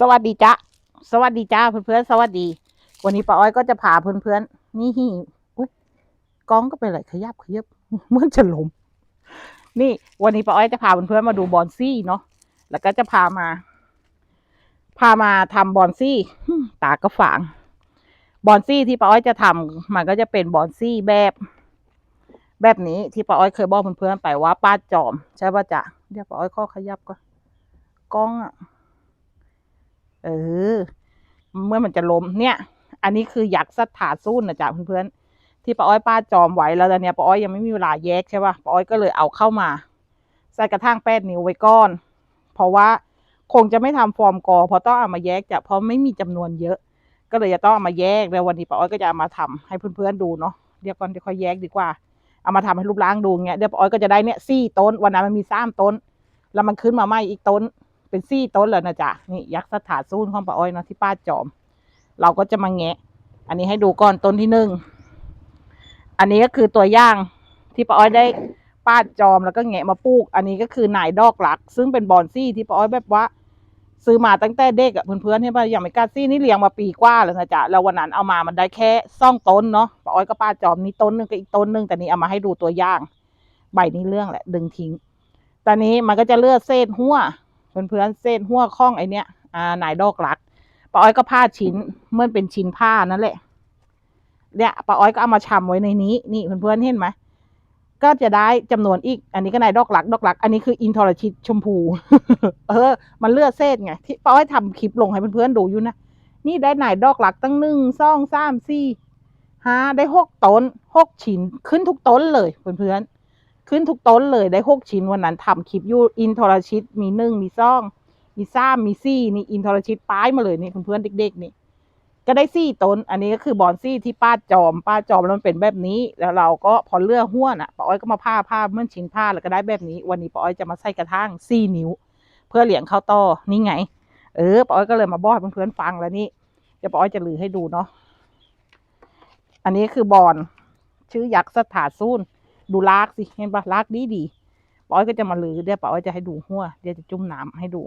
สวัสดีจ้าสวัสดีจ้าเพื่อนๆสวัสดี วันนี้ป้าอ้อยก็จะพาเพื่อนๆนี่อุ๊ยกล้องก็เป็นอะไรขยับขยับเมื่อจะล้มนี่ วันนี้ป้าอ้อยจะพาเพื่อนๆมาดูบอนซี่เนาะแล้วก็จะพามา พามาทำบอนซี่ตากระฝางบอนซี่ที่ป้าอ้อยจะทำมันก็จะเป็นบอนซี่แบบ แบบนี้ที่ป้าอ้อยเคยบอกเพื่อนๆไปว่าป้าจอม ใช่ป่ะจ๊ะเดี๋ยวป้าอ้อยข้อขยับก่อนกล้องอะ เออ เมื่อมันจะล้มเนี่ย อันนี้คือยักษ์สถาสู้นะจ๊ะเพื่อนๆที่ป้าอ้อยป้าจอมไว้แล้วตอนเนี้ยป้าอ้อยยังไม่มีเวลาแยกใช่ป่ะป้าอ้อยก็เลยเอาเข้ามา ใส่กระทั่งแป้นนิ้วไว้ก้อน เพราะว่าคงจะไม่ทำฟอร์มกอเพราะต้องเอามาแยกจ้ะเพราะไม่มีจำนวนเยอะ ก็เลยจะต้องเอามาแยกแล้ววันนี้ป้าอ้อยก็จะามาทำให้เพื่อนๆดูเนาะเดี๋ยวก่อนเดี๋ยวค่อยแยกดีกว่าเอามาทำให้รูปร่างดูเงี้ยเดี๋ยวป้าอ้อยก็จะได้เนี่ยสี่ต้นวันนั้นมันมีสามต้น แล้วมันขึ้นมาใหม่อีกต้น เป็นซี่ต้นแล้วนะจ๊ะนี่ยักษ์สถาซูนของป้าอ้อยเนาะที่ป้าจอม เราก็จะมาแงะ อันนี้ให้ดูก่อนต้นที่หนึ่งอันนี้ก็คือตัวอย่างที่ป้าอ้อยได้ป้าจอมแล้วก็แงะมาปลูก อันนี้ก็คือหนายดอกหลัก ซึ่งเป็นบอนซี่ที่ป้าอ้อยแบบว่า ซื้อมาตั้งแต่เด็กอะเพื่อนๆให้ป้าอย่างไม่กล้าซี่นี่เลี้ยงมาปีกว่าแล้วนะจ๊ะแล้ววันนั้นเอามามันได้แค่ซ่องต้นเนาะป้าอ้อยก็ป้าจอมนี่ต้นหนึ่งกับอีกต้นหนึ่งแต่นี้เอามาให้ดูตัวอย่าง ใบนี้เรื่องแหละ ดึงทิ้งตอนนี้มันก็จะเลือดเศษหัว เพื่อนๆเส้นหัวข้องไอเนี้ยอ่าหนายดอกหลักป้าอ้อยก็ผ้าชิ้นเมื่อเป็นชิ้นผ้านั่นแหละเนี่ยป้าอ้อยก็เอามาชำไว้ในนี้ นี่เพื่อนๆเห็นไหมก็จะได้จำนวนอีก อันนี้ก็นายดอกหลัก ดอกหลัก อันนี้คืออินทรชิตชมพู เออ มันเลือดเศษไง ที่ป้าอ้อยทำคลิปลงให้เพื่อนๆดูอยู่นะ นี่ได้นายดอกหลักตั้งหนึ่งสองสามสี่ห้าได้หกต้นหกชิ้นขึ้นทุกต้นเลยเพื่อนๆ ขึ้นทุกต้นเลยได้หกชิ้นวันนั้นทำคลิปยูอินทรชิตมีหนึ่งมีสอง มีสามมีสี่นี่อินทรชิตป้ายมาเลยนี่เพื่อนๆเด็ก ๆ นี่ ก็ได้สี่ต้น อันนี้ก็คือบอนซี่ที่ป้าจอม ป้าจอมแล้วมันเป็นแบบนี้ แล้วเราก็พอเลือกห้วนอะป้าอ้อยก็มาผ้าผ้าเมื่อชิ้นผ้าแล้วก็ได้แบบนี้ วันนี้ป้าอ้อยจะมาใส่กระทั่งสี่นิ้ว เพื่อเหลียงข้าวต้อนี่ไง เออป้าอ้อยก็เลยมาบอกเพื่อนๆฟังแล้วนี่เดี๋ยวป้าอ้อยจะลือให้ดูเนาะอันนี้คือบอนชื่อยักษ์สถาซูน ดูลากสิเห็นปะลากดีดีป้าอ้อยก็จะมาลือเดี๋ยวป้าอ้อยจะให้ดูหัวเดี๋ยวจะจุ่มน้ำให้ดู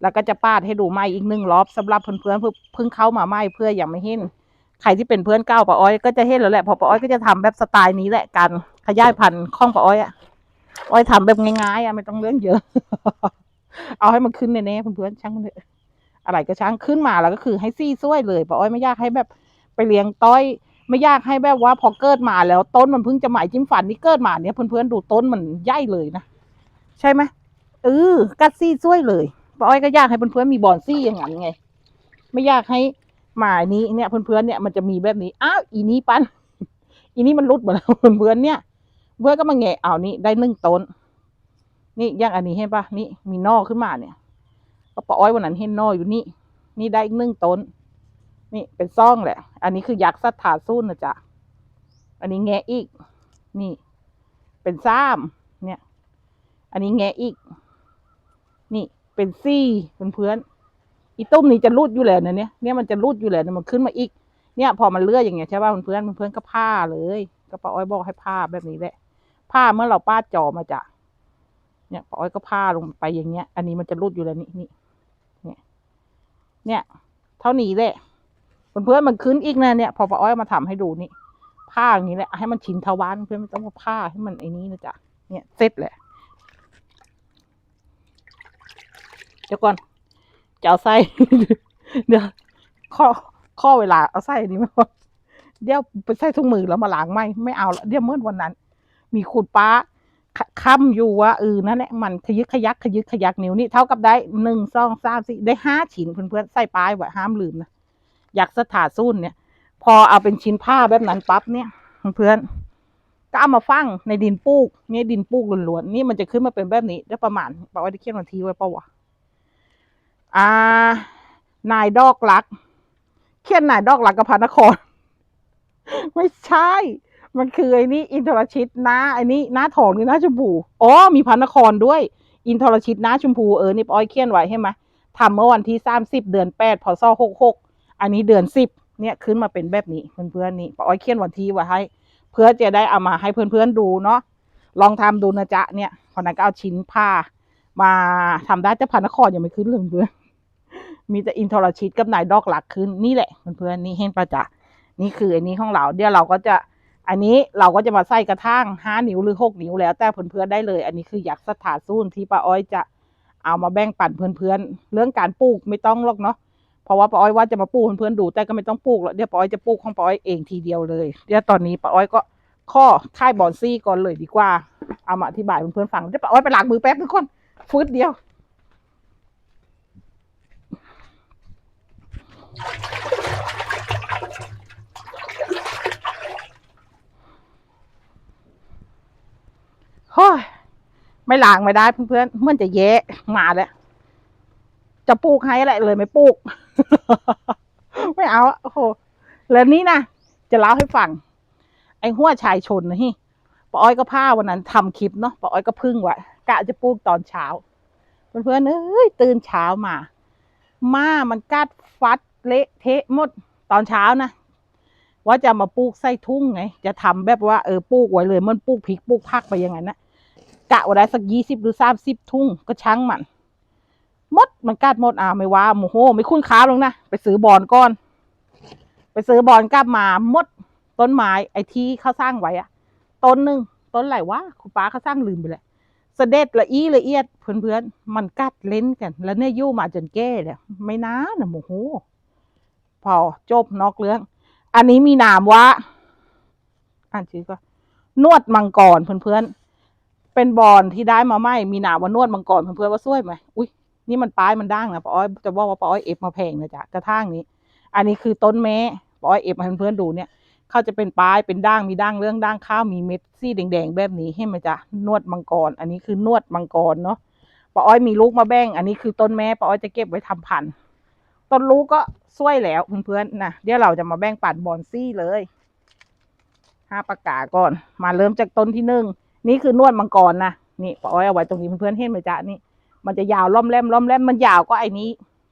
แล้วก็จะปาดให้ดูใหม่อีกหนึ่งรอบสำหรับเพื่อนๆเพื่อเพิ่งเข้ามาใหม่เพื่อยังไม่เห็นใครที่เป็นเพื่อนเก่าป้าอ้อยก็จะเห็นแล้วแหละพอป้าอ้อยก็จะทำแบบสไตล์นี้แหละการขยายพันธุ์ข้องป้าอ้อยอะอ้อยทำแบบง่ายๆอะไม่ต้องเรื่องเยอะ เอาให้มันขึ้นแน่ๆเพื่อนๆช่างมันเถอะอะไรก็ช่างขึ้นมาแล้วก็คือให้ซี่ซ้วยเลยป้าอ้อยไม่ยากให้แบบไปเลี้ยงต้อย ไม่ยากให้แบบว่าพอเกิดมาแล้วต้นมันเพิ่งจะหมายจิ้มฟันนี่เกิดมาเนี่ยเพื่อนๆดูต้นมันใหญ่เลยนะใช่ไหมเออกัดซี่ช่วยเลยป้าอ้อยก็ยากให้เพื่อนๆมีบอนซี่อย่างนั้นไง ไม่อยากให้หมายนี้เนี่ยเพื่อนๆเนี่ยมันจะมีแบบนี้อ้าวอีนี้ปันอีนี้มันรุดหมดแล้วเพื่อนๆเนี่ยเพื่อนก็มาแงะเอานี่ได้หนึ่งต้น นี่ย่างอันนี้เห็นปะนี่มีนอขึ้นมาเนี่ยก็ป้าอ้อยวันนั้นเห็นนออยู่นี่ นี่ได้อีกหนึ่งต้น นี่เป็นซ่องแหละ อันนี้คือยักษ์สัทธาสู้นะจ๊ะ อันนี้แงะอีก นี่ เป็นซ้ำเนี่ย อันนี้แงะอีก นี่เป็นซี่เพื่อนๆอีตุ้มนี่จะรูดอยู่แล้วนะเนี่ย เนี่ยมันจะรูดอยู่แล้วนะมันขึ้นมาอีก เนี่ย พอมันเลื่อยอย่างเงี้ยใช่ป่ะเพื่อนๆเพื่อนๆก็ผ้าเลยก็ป้าอ้อยบอกให้ผ้าแบบนี้แหละ ผ้าเมื่อเราป้าจอมาจ้ะเนี่ยป้าอ้อยก็ผ้าลงไปอย่างเงี้ย อันนี้มันจะรูดอยู่แล้วนี่นี่เนี่ย เนี่ย เท่านี้แหละ เพื่อนๆมันขึ้นอีกนะเนี่ยพอป้าอ้อยมาทำให้ดูนี่ผ้าอย่างนี้แหละให้มันชินทวารเพื่อนไม่ต้องมาผ้าให้มันไอ้นี้นะจ๊ะเนี่ยเสร็จแหละเดี๋ยวก่อนจะเอาไส้เดี๋ยวข้อข้อเวลาเอาไส้อันนี้มาเดี๋ยวไปใส่ถุงมือแล้วมาล้างไม่ไม่เอาละเดี๋ยวเมื่อวันนั้น มีขูดป้าคค้ำอยู่ว่าเออนั่นแหละมันขยึกขยักขยึกขยักนิ้วนี่เท่ากับได้หนึ่งสองสามสี่ได้ห้าชิ้นเพื่อนๆใส่ป้ายไว้ห้ามลืมนะ อยากสถาซุนเนี่ย พอเอาเป็นชิ้นผ้าแบบนั้นปั๊บเนี่ยเพื่อนก็เอามาฟังในดินปูกเนี่ยดินปูกล้วนๆนี่มันจะขึ้นมาเป็นแบบนี้ได้ประมาณบอกว่าได้เขียนวันทีไว้ปะวะอ่านายดอกลักเขียนนายดอกลักกับพระนคร ไม่ใช่ มันคือไอ้นี่อินทรชิตนะไอ้นี่หน้าทองนี่หน้าชมพูอ๋อมีพระนครด้วย อินทรชิตหน้าชมพูเออนี่ปอยเขียนไว้ให้ไหมทำเมื่อวันที่สามสิบเดือนแปดพศหกหก อันนี้เดือนสิบเนี่ยขึ้นมาเป็นแบบนี้เพื่อนๆนี่ป้าอ้อยเขียนวันที่ไว้ให้ เพื่อจะได้เอามาให้เพื่อนๆดูเนาะลองทำดูนะจ๊ะเนี่ยพอนั้นก็เอาชิ้นผ้า มาทำได้แต่พระนครยังไม่ขึ้นเลยเพื่อนมีแต่อินทรชิตกับนายดอกหลักขึ้นนี่แหละเพื่อนๆนี่เห็นปะจ๊ะนี่คืออันนี้ของเราเดี๋ยวเราก็จะอันนี้เราก็จะมาใส่กระทั่งห้านิ้วหรือหกนิ้วแล้ว แต่เพื่อนๆได้เลย อันนี้คืออยักสถานซูนที่ป้าอ้อยจะเอามาแบ่งปันเพื่อนๆเรื่องการปลูกไม่ต้องหรอกเนาะ เพราะว่าป้าอ้อยว่าจะมาปลูกเพื่อนๆดู แต่ก็ไม่ต้องปลูกหรอกเดี๋ยวป้าอ้อยจะปลูกของป้าอ้อยเองทีเดียวเลยเดี๋ยวตอนนี้ป้าอ้อยก็ข้อค่ายบอนซี่ก่อนเลยดีกว่า เอามาอธิบายเพื่อนๆฟังเดี๋ยวป้าอ้อยไปล้างมือแป๊บทุกคนฟืดเดียวโอ้ยไม่ล้างไม่ได้เพื่อนๆเมื่อนจะแย่มาแล้ว จะปลูกให้อะไรเลยไม่ปลูก ไม่เอาโอ้โหแล้วนี่นะจะเล่าให้ฟัง ไอ้หัวชายชนนะฮิป้าอ้อยก็ผ้าวันนั้นทำคลิปเนาะป้าอ้อยก็พึ่งไว่กะจะปลูกตอนเช้า เพื่อนๆเอ้ยตื่นเช้ามา มามันกัดฟัดเละเทะหมดตอนเช้านะว่าจะมาปลูกไส้ทุ่งไง จะทำแบบว่าเออปลูกไว้เลย มันปลูกพริกปลูกผักไปอย่างนั้นนะกะว่าได้สักยี่สิบหรือสามสิบทุ่งก็ช่างมัน มดมันกัดมดอ่าไม่ว่าโมโหไม่คุ้นค้าลงนะไปซื้อบอนก้อน ไปซื้อบอนกลับมามดต้นไม้ไอ้ที่เขาสร้างไว้อะต้นหนึ่งต้นไหนวะคุณป้าเขาสร้างลืมไปเลยเสด็จละอีละเอียดเพื่อนๆมันกัดเล่นกัน แล้วเนี่ยยู่มาจนแก่เลยไม่นานนะโมโหพอจบนอกเรื่อง อันนี้มีนามว่าอ่านชื่อก็นวดมังกรเพื่อนๆเป็นบอลที่ได้มาใหม่มีนามว่านวดมังกรเพื่อนๆว่าช่วยไหมอุ้ย นี่มันปลายมันด่างนะป้าอ้อยจะบอกว่าป้าอ้อยเอฟมาแพงนะจ๊ะกระทั่งนี้ อันนี้คือต้นแม้ป้าอ้อยเอฟมาเพื่อนๆดูเนี่ยเขาจะเป็นปลายเป็นด่างมีด่างเรื่องด่างข้าวมีเม็ดสีแดงๆแบบนี้ให้ไหมจ๊ะนวดมังกร อันนี้คือนวดมังกรเนาะป้าอ้อยมีลูกมาแบ่ง อันนี้คือต้นแม่ป้าอ้อยจะเก็บไว้ทำพันธุ์ต้นลูกก็ช่วยแล้วเพื่อนๆนะเดี๋ยวเราจะมาแบ่งปันบอนซี่เลยห้าประกาก่อน มาเริ่มจากต้นที่หนึ่งนี่คือนวดมังกรนะนี่ป้าอ้อยเอาไว้ตรงนี้เพื่อนๆเห็นไหมจ๊ะนี่ มันจะยาวล่อมแรมล่อมแรมมันยาวก็ไอ้นี้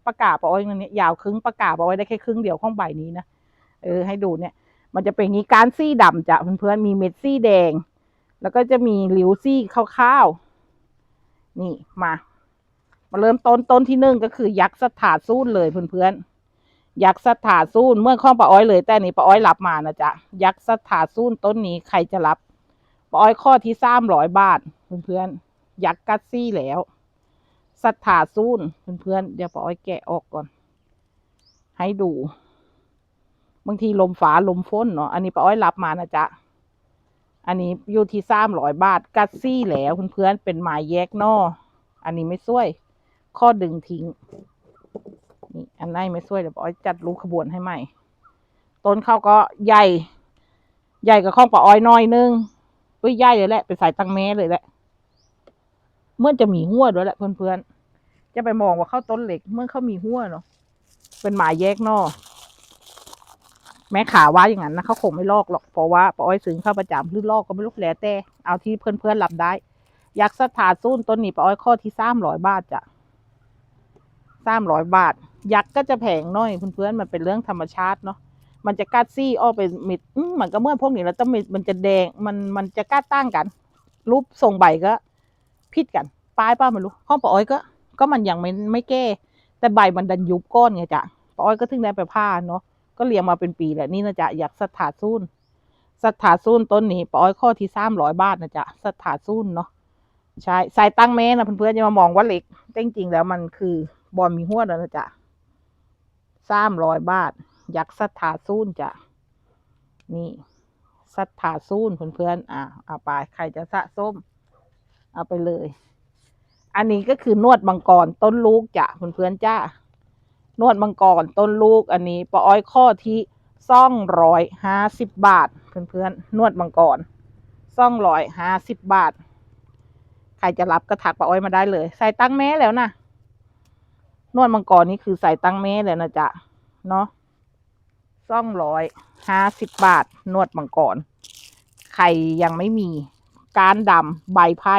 ประกาปอ้อยอันนี้ยาวครึ่งประกาป้าอ้อยได้แค่ครึ่งเดียวของใบนี้นะเออให้ดูเนี่ย มันจะเป็นงนี้การซี่ดำจ้ะเพื่อนๆมีเม็ดซี่แดง แล้วก็จะมีหลิวซี่ขาวๆนี่มา มาเริ่มต้นต้นที่หนึ่งก็คือยักษ์สถาซูนเลยเพื่อนๆยักษ์สถาซูนเมื่อข้องป้าอ้อยเลย แต่นี่ป้าอ้อยรับมานะจ๊ะยักษ์สถาซูนต้นนี้ใครจะรับป้าอ้อยข้อที่สามร้อยบาทเพื่อนๆยักษ์กัดซี่แล้ว สถาซูนเพื่อนๆเดี๋ยวปอ้อยแกะออกก่อน ให้ดู บางทีลมฝาลมฝนเนาะอันนี้ปอ้อยรับมานะจ๊ะอันนี้อยู่ที่สามร้อยบาท กัดซี่แล้วเพื่อนๆเป็นไม้แยกนออันนี้ไม่ช่วย ข้อดึงทิ้งนี่อันไหนไม่ช่วยเดี๋ยวปอ้อยจัดรูขบวนให้ใหม่ต้นเขาก็ใหญ่ ใหญ่กับข้องป้าอ้อยน้อยนึงอุ้ยใหญ่เลยแหละเป็นสายตังแม้เลยแหละเมื่อจะมีหัวด้วยแหละเพื่อนๆ จะไปมองว่าเข้าต้นเหล็กเมื่อเขามีหัวเนาะเป็นหมายแยกนอกแม้ขาว่าอย่างนั้นนะเขาคงไม่ลอกหรอกเพราะว่าปอ้อยซื้อเข้าประจำหรือลอกก็ไม่รู้แล้วแต่เอาที่เพื่อนๆรับได้ยักษ์สถาซูนต้นนี้ปอ้อยข้อที่สามร้อยบาทจ้ะสามร้อยบาท ยักษ์ก็จะแพงหน้อยเพื่อนๆมันเป็นเรื่องธรรมชาติเนาะมันจะกัดซี่อ้อกเป็นมิดอื้อมันก็เมื่อพวกนี้แล้วต้องมิดมันจะแดงมันมันจะกัดตั้งกัน รูปทรงใบก็พิดกันปลายป้าไม่รู้ข้องปอ้อยก็ ก็มันยังไม่ไม่แก้ แต่ใบมันดันยุบก้อนไงจ้ะปาอ้อยก็ถึงได้ไปผ้าเนาะก็เลี้ยงมาเป็นปีแหละนี่นะจ๊ะอยากสถาซูนสถาซูนต้นนี้ปาอ้อยข้อที่สามร้อยบาทนะจ๊ะสถาซูนเนาะใช่สายตั้งเมนะเพื่อนๆอย่ามามองว่าเล็กแต่จริงๆแล้วมันคือบอลมีหัวแล้วนะจ๊ะสามร้อยบาท ยักษ์สถาซูนจ้ะนี่สถาซูนเพื่อนๆอะเอาไปใครจะสะส้ม เอาไปเลย อันนี้ก็คือนวดมังกรต้นลูกจ้ะเพื่อนๆจ้านวดมังกรต้นลูกอันนี้ปออ้อยข้อที่ซ่องร้อยห้าสิบบาท เพื่อนๆนวดมังกรซ่องร้อยห้าสิบบาท ใครจะรับก็ถักปออ้อยมาได้เลย ใส่ตั้งแม้แล้วนะนวดมังกรนี่คือใส่ตั้งแม้แล้วนะจ๊ะเนาะซ่องร้อยห้าสิบบาท นวดมังกรใครยังไม่มี การดำใบไผ่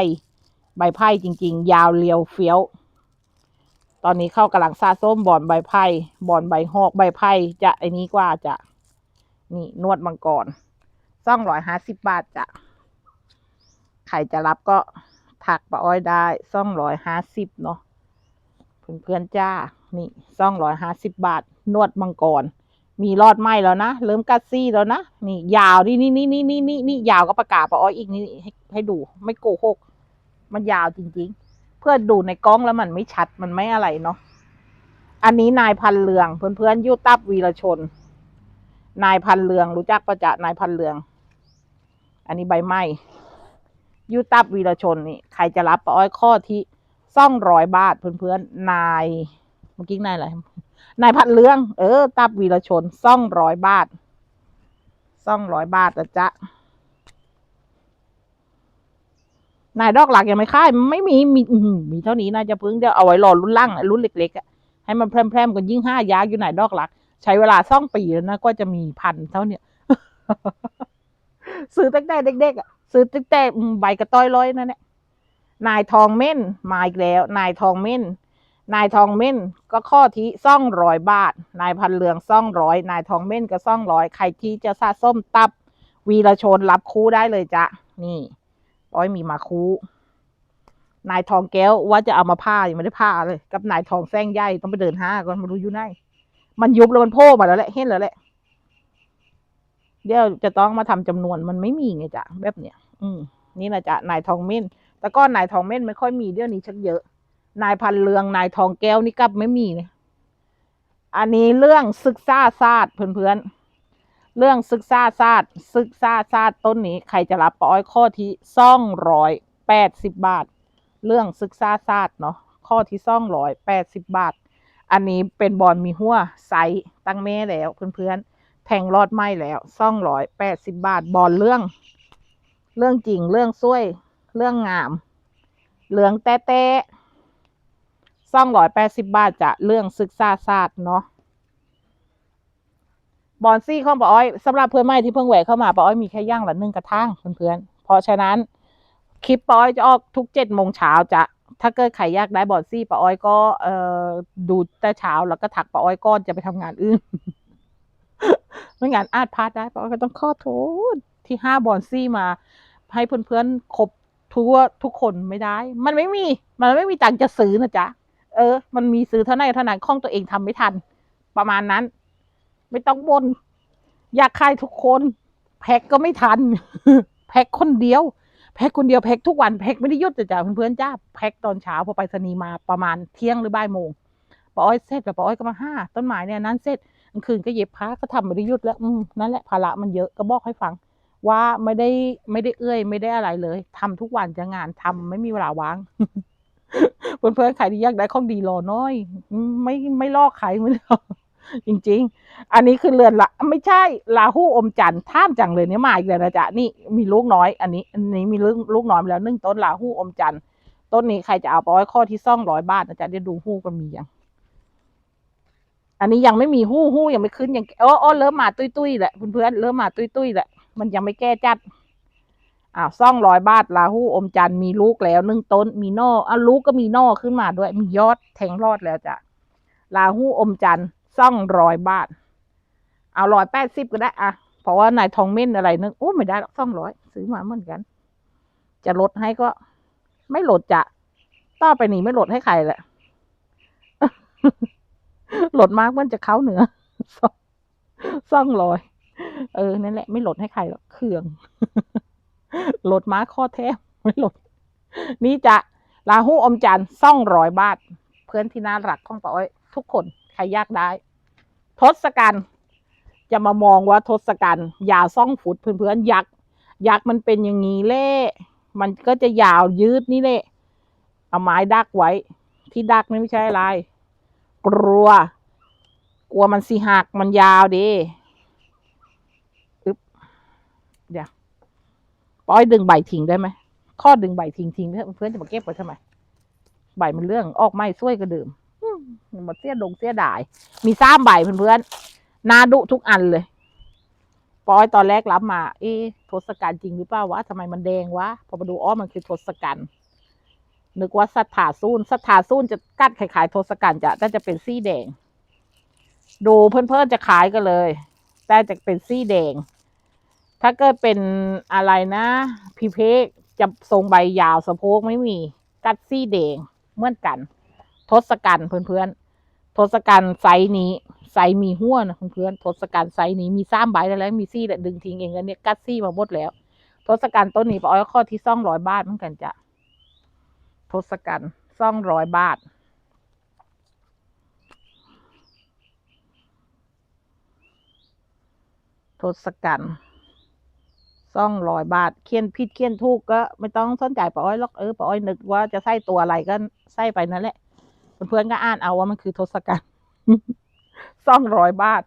ใบไผ่จริง ๆ ยาวเรียวเฟี้ยว ตอนนี้เข้ากำลังซาส้มบอนใบไผ่บอนใบหอกใบไผ่จะไอ้นี้กว่าจะ นี่นวดมังกรซ่องร้อยห้าสิบบาทจะใครจะรับก็ถักปะอ้อยได้ซ่องร้อยห้าสิบเนาะเพื่อนๆจ้า นี่ซ่องร้อยห้าสิบบาท นวดมังกร มีรอดไหมแล้วนะ เริ่มกัดซี่แล้วนะ นี่ยาวนี่นี่นี่นี่นี่นี่ยาวก็ประกาศปะอ้อยอีกนี่ให้ให้ดู ไม่โกหก มันยาวจริง ๆ เพื่อดูในกล้องแล้วมันไม่ชัดมันไม่อะไรเนาะอันนี้นายพันเรือง เพื่อนๆยุตับวีรชน นายพันเรือง รู้จักประจะนายพันเรือง อันนี้ใบไม้ยุตับวีรชนนี่ใครจะรับปะอ้อยข้อที่ซ่องร้อยบาทเพื่อนๆนายเมื่อกี้นายอะไรนายพันเรือง เออ ตับวีรชนซ่องร้อยบาทซ่องร้อยบาทนะจ๊ะ นายดอกหลักยังไม่ค่ายไม่มีมีมีเท่านี้น่าจะพิ่งเดี๋ยวเอาไว้รอรุ่นล่างรุ่นเล็กๆอะให้มันแพร่มๆกันยิ่งห้ายากอยู่ไหนดอกหลัก ใช้เวลาซ่องปีแล้วนะก็จะมีพันเท่าเนี้ยซื้อตั้งแต่เด็กๆอะซื้อตั้งแต่ใบกระต้อยร้อยนั่นแหละนายทองเม่นมาอีกแล้ว นายทองเม่นนายทองเม่นก็ข้อที่ซ่องร้อยบาท นายพันเรืองซ่องร้อย นายทองเม่นก็ซ่องร้อย ใครที่จะสะส้มตับ วีรชนรับคู่ได้เลยจ้ะ นี่ ป้อยมีมาคูนายทองแก้วว่าจะเอามาผ้ายังไม่ได้ผ้าเลย กับนายทองแซงใหญ่ต้องไปเดินห้าก่อนมารู้อยู่ไหนมันยุบแล้วมันโผล่มาแล้วแหละเห็นแล้วแหละเดี๋ยวจะต้องมาทำจำนวนมันไม่มีไงจ๊ะแบบเนี้ยอืมนี่นะจ๊ะนายทองเม่นแต่ก็นายทองเม่นไม่ค่อยมีเดี๋ยวนี้ชักเยอะ นายพันเรืองนายทองแก้วนี่กลับไม่มีเลยอันนี้เรื่องศึกษาศาสตร์เพื่อนๆ เรื่องศึกษาศาสตร์ศึกษาศาสตร์ต้นนี้ใครจะรับปออ้อยข้อที่ซ่องร้อยแปดสิบบาท เรื่องศึกษาศาสตร์เนาะข้อที่ซ่องร้อยแปดสิบบาท อันนี้เป็นบอลมีหัวไซส์ตั้งแม่แล้วเพื่อนๆแทงรอดไหมแล้วซ่องร้อยแปดสิบบาทบอลเรื่อง เรื่องจริงเรื่องซ้วยเรื่องงาม เหลืองแต้แต้ซ่องร้อยแปดสิบบาทจะเรื่องศึกษาศาสตร์เนาะ บอลซี่ของป้าอ้อยสำหรับเพื่อนใหม่ที่เพิ่งแหวกเข้ามาป้าอ้อยมีแค่ย่างละหนึ่งกระทั่งเพื่อนๆเพราะฉะนั้นคลิปป้าอ้อยจะออกทุกเจ็ดโมงเช้าจะถ้าเกิดใครอยากได้บอลซี่ป้าอ้อยก็เอ่อดูแต่เช้าแล้วก็ถักป้าอ้อยก้อนจะไปทำงานอื่นไม่งั้นอาจพลาดได้ป้าอ้อยก็ต้องขอโทษที่ห้าบอลซี่มา ให้เพื่อนๆครบทั่วทุกคนไม่ได้ มันไม่มี มันไม่มีตังค์จะซื้อนะจ๊ะ เออ มันมีซื้อเท่าไหร่เท่านั้นข้องตัวเองทำไม่ทัน ประมาณนั้น ไม่ต้องบน อยากขายทุกคน แพ็กก็ไม่ทัน แพ็กคนเดียว แพ็กคนเดียวแพ็กทุกวันแพ็กไม่ได้ยุดจ้ะเพื่อนๆจ้าแพ็กตอนเช้าพอไปสนีมาประมาณเที่ยงหรือบ่ายโมงป้าอ้อยเสร็จแล้วป้าอ้อยก็มาห้าต้นไม้เนี่ยนั้นเสร็จกลางคืนก็เย็บผ้าก็ทำไม่ได้ยุดแล้วอืมนั่นแหละภาระมันเยอะก็บอกให้ฟัง ว่าไม่ได้ไม่ได้เอื้อย ไม่ได้อะไรเลยทำทุกวันจะงานทำไม่มีเวลาว่างเพื่อนเพื่อนๆใครที่อยากได้ของดีรอน้อย ไม่ไม่ลอกใครไม่ลอก จริง ๆ อันนี้คือเรือนละไม่ใช่ลาหูอมจันทร์ท่ามจังเลยเนี่ยมาอีกแล้วนะจ๊ะนี่มีลูกน้อย อันนี้ อันนี้มีลูกลูกน้อยแล้วหนึ่งต้นลาหูอมจันทร์ต้นนี้ใครจะเอาไปไว้ข้อที่ซ่องร้อยบาทนะจ๊ะเดี๋ยวดูหู้กันมียังอันนี้ยังไม่มีหู้หู้ยังไม่ขึ้นยังอ๋ออ๋อเริ่มมาตุ้ยตุ้ยแหละเพื่อนๆเริ่มมาตุ้ยตุ้ยแหละมันยังไม่แก้จัดอ้าวซ่องร้อยบาทลาหูอมจันทร์มีลูกแล้วหนึ่งต้นมีนออะลูกก็มีนอขึ้นมาด้วย มียอดแทงรอดแล้วจ้ะลาหูอมจัน ทร์ซ่องร้อยบาท เอาร้อยแปดสิบก็ได้อะเพราะว่านายทองเม่นอะไรนึงโอ้ไม่ได้หรอกซ่องร้อยซื้อมาเหมือนกัน จะลดให้ก็ ไม่ลดจะต่อไปนี้ไม่ลดให้ใครแหละลดมากมันจะเข้าเหนือซ่องร้อยเออนั่นแหละไม่ลดให้ใครหรอกเครื่องลดม้าข้อแท้ไม่ลด นี่จะลาหูอมจันทร์ซ่องร้อยบาท เพื่อนที่น่ารักของป้าอ้อยทุกคน ใครยากได้ ทศกัณฐ์จะมามองว่าทศกัณฐ์ยาวซ่องฟุตเพื่อนๆยักษ์ยักษ์มันเป็นอย่างนี้เล่มันก็จะยาวยืดนี่เละเอาไม้ดักไว้ ที่ดักนี่ไม่ใช่อะไร กลัว กลัวมันสิหักมันยาวดิอึ๊บเดี๋ยวปอยดึงใบทิ้งได้ไหมข้อดึงใบทิ้งทิ้งเพื่อนจะมาเก็บไว้ทำไม ใบมันเรื่องออกไม่ช่วยก็ดื่ม หมดเสียดงเสียดาย มีซ้ำใบเพื่อนๆนาดุทุกอันเลยปอยตอนแรกรับมา เอ๊ะทศกัณฐ์จริงหรือเปล่าวะทำไมมันแดงวะ พอมาดูอ้อมันคือทศกัณฐ์นึกว่าสัทธาซูนสัทธาซูนจะกัดคล้ายๆทศกัณฐ์จะแต่จะเป็นสีแดง ดูเพื่อนๆจะขายกันเลย แต่จะเป็นสีแดง ถ้าเกิดเป็นอะไรนะ พีเพกจะทรงใบยาวสะโพกไม่มี กัดสีแดงเหมือนกัน ทศกัณฐ์เพื่อนๆทศกัณฐ์ไซส์นี้ไซส์มีหัวนะเพื่อนๆทศกัณฐ์ไซส์นี้มีสามใบแล้วแล้วมีซี่แหละดึงทิ้งเองแล้วเนี่ยกัดซี่มาหมดแล้ว ทศกัณฐ์ต้นนี้ปอ้อยข้อที่ซ่องร้อยบาทเหมือนกันจ้ะทศกัณฐ์ซ่องร้อยบาททศกัณฐ์ซ่องร้อยบาทเคียนผิดเคียนถูกก็ ไม่ต้องสนใจป้าอ้อยหรอกเออป้าอ้อยนึกว่าจะใส่ตัวอะไรก็ใส่ไปนั่นแหละ เพื่อนๆก็อ่านเอาว่ามันคือทศกัณฐ์ซ่องร้อยบาท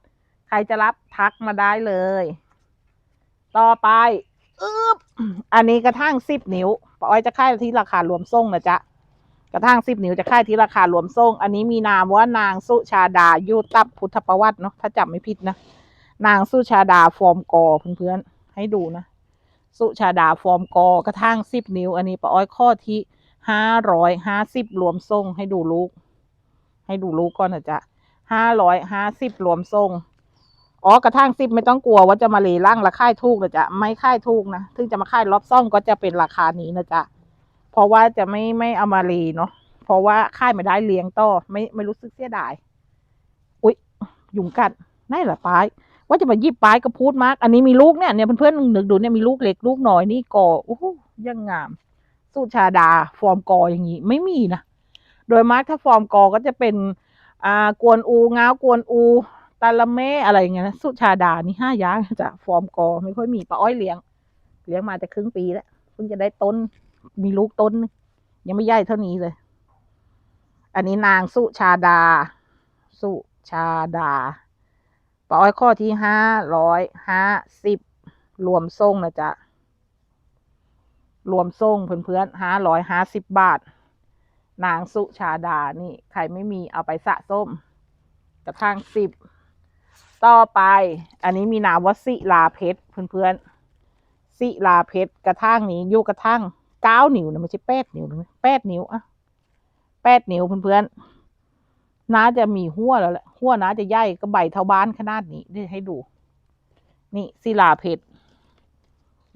ใครจะรับทักมาได้เลย ต่อไปอึ๊บอันนี้กระทั่งสิบนิ้วป้าอ้อยจะค่ายที่ราคารวมส่งนะจ๊ะกระทั่งสิบนิ้วจะค่ายที่ราคารวมส่ง อันนี้มีนามว่านางสุชาดายุตับพุทธประวัติเนาะถ้าจำไม่ผิดนะนางสุชาดาฟอร์มกอเพื่อนๆให้ดูนะสุชาดาฟอร์มกอกระทั่งสิบนิ้ว อันนี้ป้าอ้อยข้อที่ ห้าร้อยห้าสิบรวมส่งให้ดูลูก ให้ดูลูกก่อนนะจ๊ะห้าร้อยห้าสิบรวมส่งอ๋อกระทั่งสิบไม่ต้องกลัวว่าจะมาเลร่างราค่ายถูกนะจ๊ะไม่ค่ายถูกนะถึงจะมาค่ายรอบซ่องก็จะเป็นราคานี้นะจ๊ะเพราะว่าจะไม่ไม่เอามาเลเนาะเพราะว่าค่ายไม่ได้เลี้ยงต่อไม่ไม่รู้สึกเสียดายอุ๊ยยุงกัดนั่นแหละปลาย ว่าจะมายิบปลายก็พูดมาก อันนี้มีลูกเนี่ยเนี่ยเพื่อนๆนึกดูเนี่ยมีลูกเล็กลูกน้อยนี่กอโอ้ยังงาม สุชาดา ฟอร์มกออย่างนี้ ไม่มีนะ โดยมากถ้าฟอร์มกอก็จะเป็นอ่ากวนอูง้าวกวนอูตาละเมอะไรอย่างเงี้ยนะสุชาดานี่ห้าอย่างจะฟอร์มกอไม่ค่อยมีป้าอ้อยเลี้ยง เลี้ยงมาจะครึ่งปีแล้วเพิ่งจะได้ต้น มีลูกต้น ยังไม่ใหญ่เท่านี้เลย อันนี้นางสุชาดา สุชาดาป้าอ้อยข้อที่ห้าร้อยห้าสิบรวมส่งนะจ๊ะ รวมส่งเพื่อนๆห้าร้อยห้าสิบบาท นางสุชาดานี่ ใครไม่มีเอาไปสะส้มกระทั่งสิบต่อไป อันนี้มีนามว่าสิลาเพชรเพื่อนๆสิลาเพชรกระทั่งนี้อยู่กระทั่งเก้านิ้วนะไม่ใช่แปดนิ้วนะแปดนิ้วอะแปดนิ้วเพื่อนๆน้าจะมีหัวแล้วแหละหัวน้าจะใหญ่ก็ใบเท่าบ้านขนาดนี้นี่ให้ดู นี่ศิลาเพชร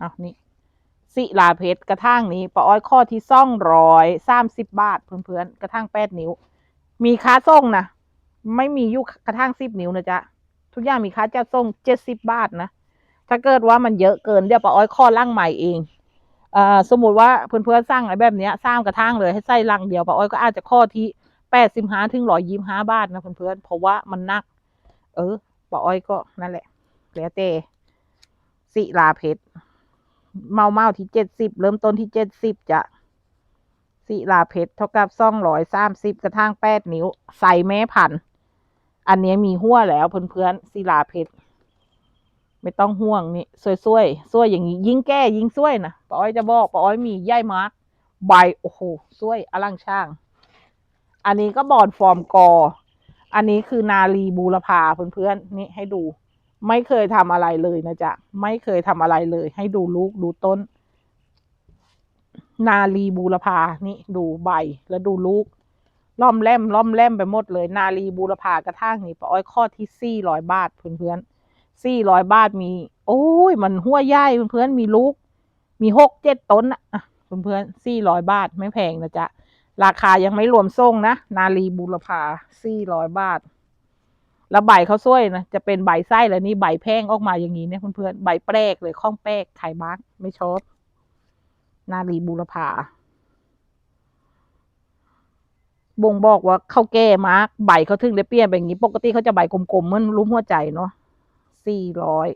อะนี่ ศิลาเพชรกระทั่งนี้ป้าอ้อยข้อที่ซ่องร้อยสามสิบบาทเพื่อนๆกระทั่งแปดนิ้ว มีค่าส่งนะไม่มียุคกระทั่งสิบนิ้วนะจ๊ะทุกอย่างมีค่าจัดส่งเจ็ดสิบบาทนะ ถ้าเกิดว่ามันเยอะเกินเดี๋ยวป้าอ้อยข้อล่างใหม่เองอสมมุติว่าเพื่อนๆสร้างอะไรแบบนี้สร้างกระทั่งเลยให้ใส่ลังเดียวป้าอ้อยก็อาจจะข้อที่แปดสิบห้าถึงร้อยยี่ห้าบาทนะเพื่อนๆเพราะว่ามันนัก เออป้าอ้อยก็นั่นแหละแล้วแต่ศิลาเพชร เมาเมาที่เจ็ดสิบเริ่มต้นที่เจ็ดสิบจะศิลาเพชรเท่ากับซ่องร้อยสามสิบกระทั่งแปดนิ้ว ใส่แม่พันอันนี้มีหัวแล้วเพื่อนๆศิลาเพชรไม่ต้องห่วงนี่สวยๆสวยอย่างนี้ยิ่งแก้ยิ่งสวยนะป้าอ้อยจะบอกป้าอ้อยมีย่ายมาร์กใบโอ้โหสวยอลังช่าง อันนี้ก็บอดฟอร์มกอ อันนี้คือนาลีบูรพาเพื่อนๆนี่ให้ดู ไม่เคยทำอะไรเลยนะจ๊ะ ไม่เคยทำอะไรเลย ให้ดูลูกดูต้น นาลีบูรพานี่ดูใบแล้วดูลูก ล่อมแล่มล่อมแล่มไปหมดเลย นาลีบูรพากระทั่งนี่ป้าอ้อยข้อที่สี่ร้อยบาทเพื่อนๆสี่ร้อยบาทมี โอ้ย มันหัวใหญ่เพื่อนๆมีลูก มีหกเจ็ดต้นอะอะเพื่อนๆสี่ร้อยบาทไม่แพงนะจ๊ะ ราคายังไม่รวมส่งนะ นาลีบูรพาสี่ร้อยบาท แล้วใบเขาวซ้วยนะจะเป็นใบไส้แล้วนี่ใบแพงออกมาอย่างนี้เนี่ยเพื่อนๆใบแปลกเลยข้องแปลกไข่มาร์กไม่ชอบ นาลีบูรพาบ่งบอกว่าเขาแก่มาร์กใบเขาถึงได้เปลี่ยนแบบนี้ ปกติเขาจะใบกลมๆเหมือนรูปหัวใจเนาะสี่ร้อย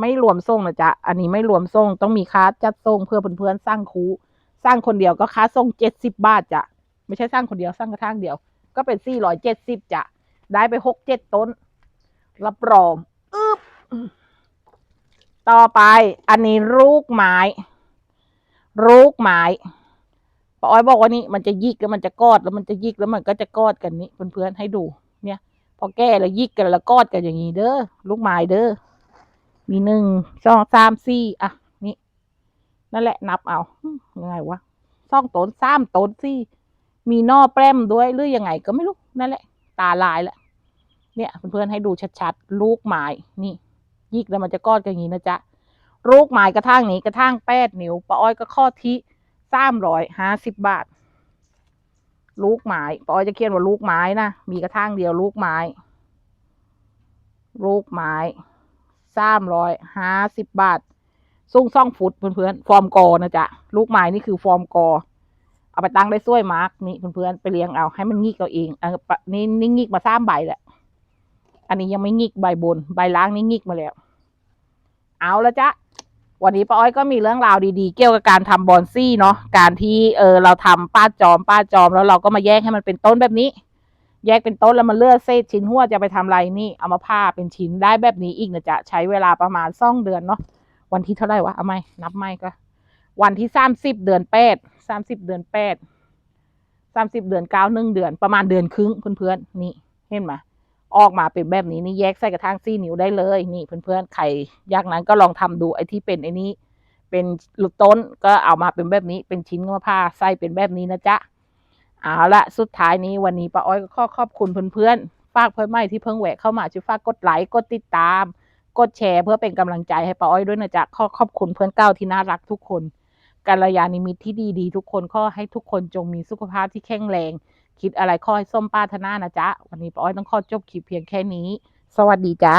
ไม่รวมส่งนะจ๊ะ อันนี้ไม่รวมส่งต้องมีค่าจัดส่งเพื่อเพื่อนๆสร้างคูสร้างคนเดียวก็ค่าส่งเจ็ดสิบบาทจ้ะไม่ใช่สร้างคนเดียวสร้างกระทั่งเดียว ก็เป็นสี่ร้อยเจ็ดสิบจ้ะ ได้ไปหกเจ็ดต้น รับรองอึ๊บต่อไปอันนี้ลูกไม้ลูกไม้ป้าอ้อยบอกว่านี่มันจะยิกแล้วมันจะกอดแล้วมันจะยิกแล้วมันก็จะกอดกันนี่เพื่อนๆให้ดู เนี่ย พอแก้แล้วยิกกันแล้วกอดกันอย่างนี้เด้อลูกไม้เด้อมีหนึ่งสองสามสี่อะนี่นั่นแหละนับเอาอืมยังไงวะสองต้นสามต้นสี่มีนอแปรมด้วยหรือยังไงก็ไม่รู้นั่นแหละ ตาลายแล้ว เนี่ยเพื่อนๆให้ดูชัดๆ ลูกไม้นี่ยิกแล้วมันจะกอดกันอย่างนี้นะจ๊ะลูกไม้กระทั่งนี้กระทั่งแปดนิ้วป้าอ้อยก็ข้อที่สามร้อยห้าสิบบาท ลูกไม้ป้าอ้อยจะเขียนว่าลูกไม้นะมีกระทั่งเดียวลูกไม้ ลูกไม้สามร้อยห้าสิบบาทสูงซ่องฟุตเพื่อนๆฟอร์มกอนะจ๊ะลูกไม้นี่คือฟอร์มกอเอาไปตั้งได้ซ้วยมาร์กนี่เพื่อนๆไปเลี้ยงเอาให้มันงิกเอาเองออปะนี่นี่งิกมาสร้ามใบแหละ อันนี้ยังไม่งิกใบบน ใบล่างนี่งิกมาแล้ว เอาละจ๊ะวันนี้ป้าอ้อยก็มีเรื่องราวดีๆ เกี่ยวกับการทำบอนซี่เนาะ การที่เออเราทำป้าจอมป้าจอมแล้วเราก็มาแยกให้มันเป็นต้นแบบนี้ แยกเป็นต้นแล้วมันเลือกเศษชิ้นหัวจะไปทำอะไรนี่ เอามาผ่าเป็นชิ้นได้แบบนี้อีกนะจ๊ะใช้เวลาประมาณสองเดือนเนาะ วันที่เท่าไหร่วะ เอาไหมนับไม่ก็ วันที่สามสิบเดือนแปดสามสิบเดือนแปดสามสิบเดือนเก้าหนึ่งเดือนประมาณเดือนครึ่งเพื่อนๆนี่เห็นไหม ออกมาเป็นแบบนี้นี่แยกใส่กระทั่งซี่นิ้วได้เลย นี่เพื่อนๆใครยากนั้นก็ลองทำดูไอ้ที่เป็นไอ้นี้ เป็นลูกต้นก็เอามาเป็นแบบนี้ เป็นชิ้นก็มาผ้าใส่เป็นแบบนี้นะจ๊ะเอาละสุดท้ายนี้วันนี้ป้าอ้อยก็ขอขอบคุณเพื่อนๆฝากเพื่อนใหม่ที่เพิ่งแหวะเข้ามาช่วยฝากกดไลค์กดติดตาม กดแชร์เพื่อเป็นกำลังใจให้ป้าอ้อยด้วยนะจ๊ะขอขอบคุณเพื่อนเก่าที่น่ารักทุกคนกัลยาณมิตรที่ดีๆ ทุกคนขอให้ทุกคนจงมีสุขภาพที่แข็งแรง คิดอะไรขอให้ส้มป้าธนานะจ๊ะ วันนี้ป้าอ้อยต้องขอจบคลิปเพียงแค่นี้ สวัสดีจ้า